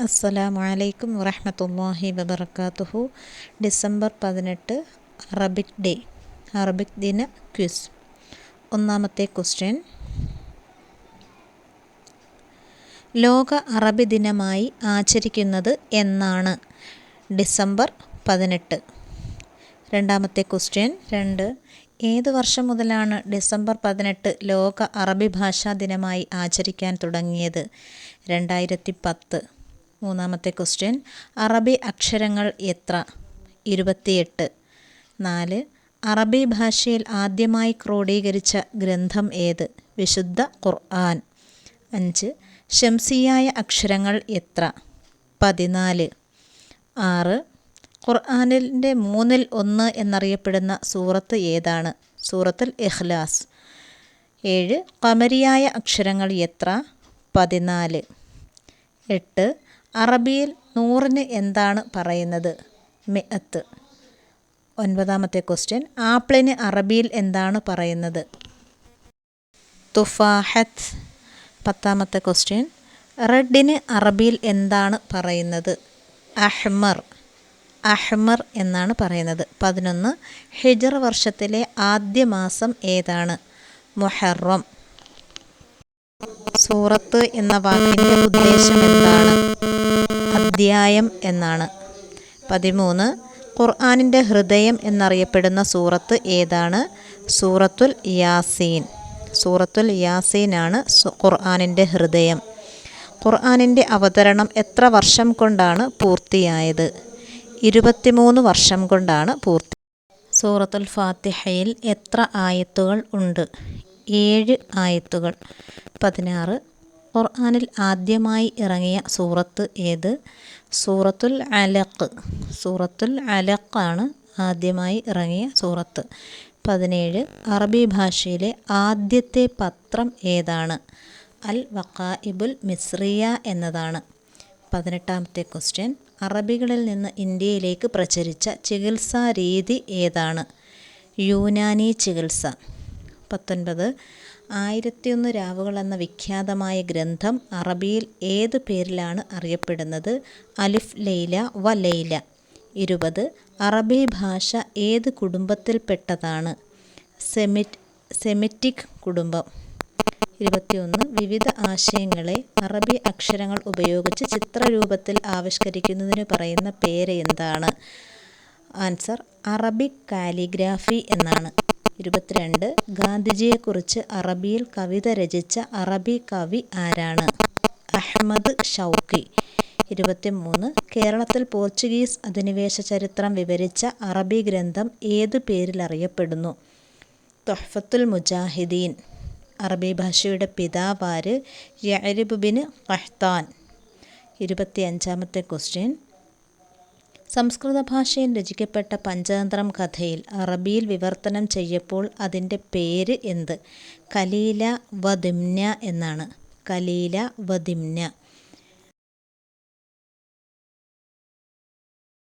അസ്സലാമു അലൈക്കും വറഹമത്തല്ലാഹി വബറകാതുഹു. ഡിസംബർ പതിനെട്ട് അറബിക് ഡേ അറബിക് ദിന ക്വിസ്. ഒന്നാമത്തെ ക്വസ്റ്റ്യൻ. ലോക അറബി ദിനമായി ആചരിക്കുന്നത് എന്നാണ്. ഡിസംബർ പതിനെട്ട്. രണ്ടാമത്തെ ക്വസ്റ്റ്യൻ. രണ്ട്. ഏത് വർഷം മുതലാണ് ഡിസംബർ പതിനെട്ട് ലോക അറബി ഭാഷാ ദിനമായി ആചരിക്കാൻ തുടങ്ങിയത്? രണ്ടായിരത്തി പത്ത്. മൂന്നാമത്തെ ക്വസ്റ്റ്യൻ. അറബി അക്ഷരങ്ങൾ എത്ര? ഇരുപത്തിയെട്ട്. നാല്. അറബി ഭാഷയിൽ ആദ്യമായി ക്രോഡീകരിച്ച ഗ്രന്ഥം ഏത്? വിശുദ്ധ ഖുർആൻ. അഞ്ച്. ശംസിയായ അക്ഷരങ്ങൾ എത്ര? പതിനാല്. ആറ്. ഖുർആാനിന്റെ മൂന്നിൽ ഒന്ന് എന്നറിയപ്പെടുന്ന സൂറത്ത് ഏതാണ്? സൂറത്തുൽ ഇഖ്ലാസ്. ഏഴ്. കമരിയായ അക്ഷരങ്ങൾ എത്ര? പതിനാല്. എട്ട് അറബിയിൽ നൂറിന് എന്താണ് പറയുന്നത്? മിഅത്ത്. ഒൻപതാമത്തെ ക്വസ്റ്റ്യൻ ആപ്പിളിന് അറബിയിൽ എന്താണ് പറയുന്നത്? തുഫാഹത്ത്. പത്താമത്തെ ക്വസ്റ്റ്യൻ റെഡിന് അറബിയിൽ എന്താണ് പറയുന്നത്? അഹ്മർ. അഹ്മർ എന്നാണ് പറയുന്നത്. പതിനൊന്ന് ഹിജർ വർഷത്തിലെ ആദ്യ മാസം ഏതാണ്? മുഹറം. സൂറത്ത് എന്ന വാക്കിന്റെ ഉദ്ദേശം എന്താണ് അധ്യായം എന്നാണ്. പതിമൂന്ന് ഖുർആാനിന്റെ ഹൃദയം എന്നറിയപ്പെടുന്ന സൂറത്ത് ഏതാണ്? സൂറത്തുൽ യാസീൻ. സൂറത്തുൽ യാസീനാണ് ഖുർആാനിന്റെ ഹൃദയം. ഖുർആാനിന്റെ അവതരണം എത്ര വർഷം കൊണ്ടാണ് പൂർത്തിയായത്? ഇരുപത്തിമൂന്ന് വർഷം കൊണ്ടാണ് പൂർത്തി സൂറത്തുൽ ഫാത്തിഹയിൽ എത്ര ആയത്തുകൾ ഉണ്ട്? ഏഴ് ആയത്തുകൾ. പതിനാറ്. ഖുർആാനിൽ ആദ്യമായി ഇറങ്ങിയ സൂറത്ത് ഏത്? സൂറത്തുൽ അലഖ്. സൂറത്തുൽ അലഖാണ് ആദ്യമായി ഇറങ്ങിയ സൂറത്ത്. പതിനേഴ്. അറബി ഭാഷയിലെ ആദ്യത്തെ പത്രം ഏതാണ്? അൽ വക്കായിബുൽ മിസ്രിയ എന്നതാണ്. പതിനെട്ടാമത്തെ ക്വസ്റ്റ്യൻ. അറബികളിൽ നിന്ന് ഇന്ത്യയിലേക്ക് പ്രചരിച്ച ചികിത്സാ രീതി ഏതാണ്? യൂനാനി ചികിത്സ. പത്തൊൻപത്. ആയിരത്തിയൊന്ന് രാവുകൾ എന്ന വിഖ്യാതമായ ഗ്രന്ഥം അറബിയിൽ ഏത് പേരിലാണ് അറിയപ്പെടുന്നത്? അലിഫ് ലൈല വ ലൈല. ഇരുപത്. അറബി ഭാഷ ഏത് കുടുംബത്തിൽപ്പെട്ടതാണ്? സെമിറ്റ് സെമിറ്റിക് കുടുംബം. ഇരുപത്തിയൊന്ന്. വിവിധ ആശയങ്ങളെ അറബി അക്ഷരങ്ങൾ ഉപയോഗിച്ച് ചിത്രരൂപത്തിൽ ആവിഷ്കരിക്കുന്നതിന് പറയുന്ന പേര് എന്താണ്? ആൻസർ അറബിക് കാലിഗ്രാഫി എന്നാണ്. ഇരുപത്തിരണ്ട്. ഗാന്ധിജിയെക്കുറിച്ച് അറബിയിൽ കവിത രചിച്ച അറബി കവി ആരാണ്? Ahmed Shawqi. ഇരുപത്തിമൂന്ന്. കേരളത്തിൽ പോർച്ചുഗീസ് അധിനിവേശ ചരിത്രം വിവരിച്ച അറബി ഗ്രന്ഥം ഏതു പേരിൽ അറിയപ്പെടുന്നു തൊഹ്ഫത്തുൽ മുജാഹിദീൻ. അറബി ഭാഷയുടെ പിതാവാര് യഅരിബ് ബിൻ ഖഹ്താൻ. ഇരുപത്തിയഞ്ചാമത്തെ ക്വസ്റ്റ്യൻ. സംസ്കൃത ഭാഷയിൽ രചിക്കപ്പെട്ട പഞ്ചതന്ത്രം കഥയിൽ അറബിയിൽ വിവർത്തനം ചെയ്യപ്പോൾ അതിന്റെ പേര് എന്ത്? കലീല വദിംന എന്നാണ്. കലീല വദിംന